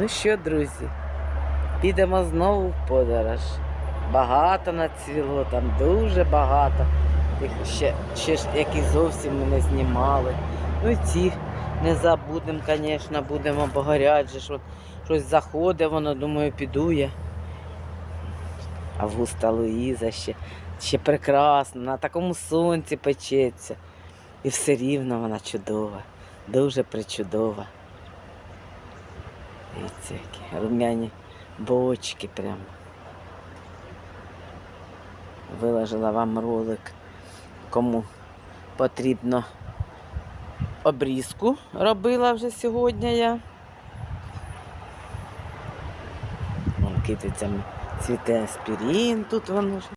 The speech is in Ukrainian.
Ну що, друзі, підемо знову в подорож. Багато нацвіло, там дуже багато. Тих ще, ще ж які зовсім ми не знімали. Ну і ці не забудемо, звісно, будемо, бо що щось заходить, воно, думаю, піду я. Августа Луїза ще, ще прекрасна, на такому сонці печеться. І все рівно вона чудова, дуже причудова. Дивіться, які рум'яні бочки прямо. Виложила вам ролик, кому потрібно обрізку робила вже сьогодні я. Вон китицями цвіте аспірін, тут воно